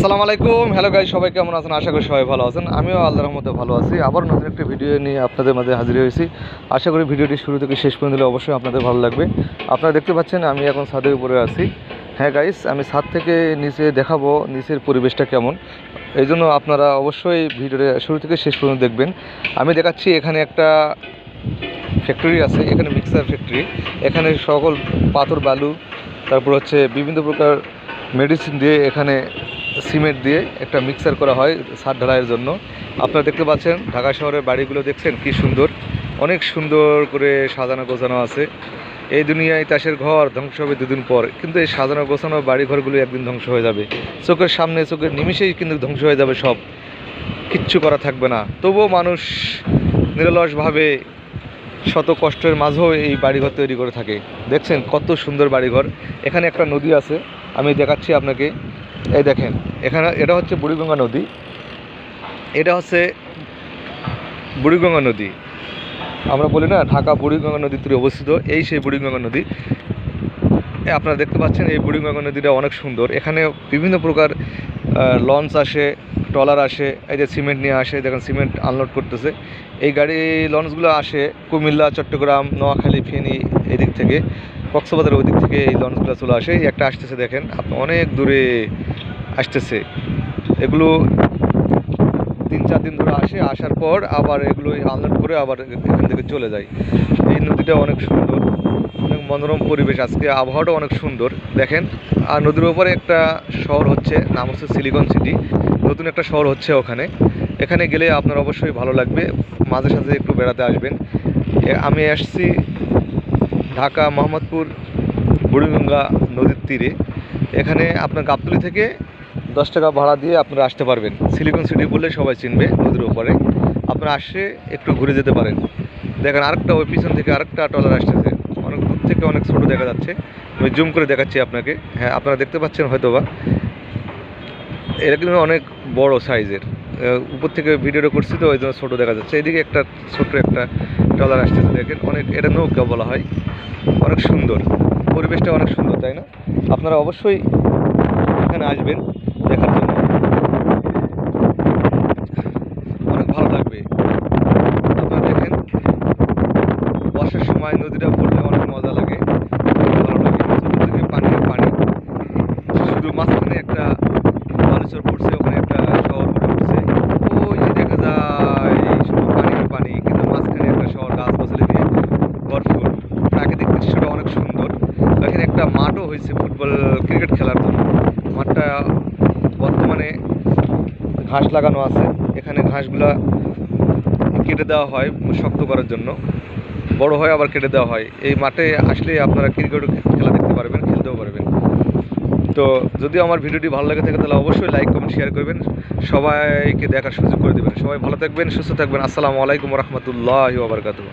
আসসালামু আলাইকুম। Hello guys সবাই কেমন আছেন? আশা করি সবাই ভালো আছেন। আমিও আল্লাহর রহমতে ভালো আছি। আবার নতুন একটা ভিডিও নিয়ে আপনাদের মাঝে হাজির হয়েছি। আশা করি ভিডিওটি শুরু থেকে শেষ পর্যন্ত অবশ্যই আপনাদের ভালো লাগবে। আপনারা দেখতে পাচ্ছেন, আমি এখন ছাদের উপরে আছি। হ্যাঁ গাইস আমি ছাদ থেকে নিচে দেখাবো নিচের পরিবেশটা কেমন। এই জন্য আপনারা অবশ্যই ভিডিওটা শুরু থেকে শেষ পর্যন্ত দেখবেন। আমি দেখাচ্ছি এখানে একটা ফ্যাক্টরি আছে, এখানে মিক্সার ফ্যাক্টরি এখানে সকল পাথর, বালু, তারপর হচ্ছে বিভিন্ন প্রকার মেডিসিন দিয়ে এখানে সিমেন্ট দিয়ে একটা মিক্সার করা হয় ছাদ ঢালাইয়ের জন্য। আপনারা দেখতে পাচ্ছেন, ঢাকা শহরের বাড়িগুলো দেখছেন কি সুন্দর। অনেক সুন্দর করে সাজানো গোছানো আছে। এই দুনিয়ায় তাসের ঘর ধ্বংস হবে দুদিন পর, কিন্তু এই সাজানো গোছানো বাড়ি ঘরগুলো একদিন ধ্বংস হয়ে যাবে। চোখের সামনে, চোখের নিমিষেই কিন্তু ধ্বংস হয়ে যাবে সব। কিচ্ছু করা থাকবে না। তবুও মানুষ নিরলসভাবে শত কষ্টের মাঝেও এই বাড়িঘর তৈরি করে থাকে। দেখছেন কত সুন্দর বাড়িঘর। এখানে একটা নদী আছে, আমি দেখাচ্ছি আপনাকে। এই দেখেন, এখানে এটা হচ্ছে বুড়িগঙ্গা নদী। এটা হচ্ছে বুড়িগঙ্গা নদী। আমরা বলি না, ঢাকা বুড়িগঙ্গা নদীর তীরে অবস্থিত। এই সেই বুড়িগঙ্গা নদী। আপনারা দেখতে পাচ্ছেন, এই বুড়িগঙ্গা নদীটা অনেক সুন্দর। এখানে বিভিন্ন প্রকার লঞ্চ আসে, ট্রলার আসে, এই যে সিমেন্ট নিয়ে আসে, দেখেন সিমেন্ট আনলোড করতেছে। এই গাড়ি লঞ্চগুলো আসে কুমিল্লা, চট্টগ্রাম, নোয়াখালী, ফেনী, এদিক থেকে কক্সবাজার ওই দিক থেকে এই লঞ্চগুলো চলে আসে। একটা আসতেছে, দেখেন, আপনি অনেক দূরে। আসতেছে। এগুলো তিন চার দিন ধরে আসে, আসার পর আবার এগুলো আনলোড করে আবার এখান থেকে চলে যায়। এই নদীটা অনেক সুন্দর, অনেক মনোরম পরিবেশ। আজকে আবহাওয়াটা অনেক সুন্দর। দেখেন, আর নদীর ওপরে একটা শহর হচ্ছে, নাম হচ্ছে সিলিকন সিটি। নতুন একটা শহর হচ্ছে ওখানে। এখানে গেলে আপনার অবশ্যই ভালো লাগবে। মাঝে সাঝে একটু বেড়াতে আসবেন। আমি আসছি ঢাকা মোহাম্মদপুর বুড়িগঙ্গা নদীর তীরে। এখানে আপনার গাবতলি থেকে দশ টাকা ভাড়া দিয়ে আপনারা আসতে পারবেন। সিলিকন সিটি বললে সবাই চিনবে নদীর উপরে আপনারা আসে একটু ঘুরে যেতে পারেন। দেখেন আরেকটা ওই পিছন থেকে আরেকটা ট্রলার আসতেছে। অনেক দূর থেকে অনেক ছোট দেখা যাচ্ছে। আমি জুম করে দেখাচ্ছি আপনাকে। হ্যাঁ আপনারা দেখতে পাচ্ছেন হয়তোবা। এটা কিন্তু অনেক বড় সাইজের। উপর থেকে ভিডিওটা করছি তো, ওই জন্য ছোটো দেখা যাচ্ছে। এদিকে একটা ছোট্ট একটা ট্রলার আসতেছে, দেখেন। অনেক, এটা নৌকা বলা হয়। অনেক সুন্দর। পরিবেশটা অনেক সুন্দর, তাই না? আপনারা অবশ্যই এখানে আসবেন দেখার জন্য অনেক ভালো লাগবে আপনারা দেখেন বর্ষার নদীটা পড়লে অনেক মজা লাগে। ভালো লাগে। পানি পানি। শুধু মাঝখানে একটা বালুচর পড়ছে, ওখানে একটা শহর গড়ে ওই যে দেখা যায়, শুধু পানি পানি, কিন্তু মাঝখানে একটা শহর গাছ গাছালি দিয়ে ভরপুর। প্রাকৃতিক দৃশ্যটা অনেক সুন্দর। এখানে একটা মাঠও হয়েছে ফুটবল ক্রিকেট খেলার জন্য। মাঠটা বর্তমানে ঘাস লাগানো আছে। এখানে ঘাসগুলা কেটে দেওয়া হয় শক্ত করার জন্য। বড় হয় আবার কেটে দেওয়া হয়। এই মাঠে আসলে আপনারা ক্রিকেট খেলা দেখতে পারবেন, খেলতেও পারবেন। তো যদি আমার ভিডিওটি ভালো লাগে থাকে, তাহলে অবশ্যই লাইক কমেন্ট শেয়ার করবেন। সবাইকে দেখার সুযোগ করে দেবেন। সবাই ভালো থাকবেন, সুস্থ থাকবেন। আসসালামু আলাইকুম রহমতুল্লাহ ওবরকাতুহ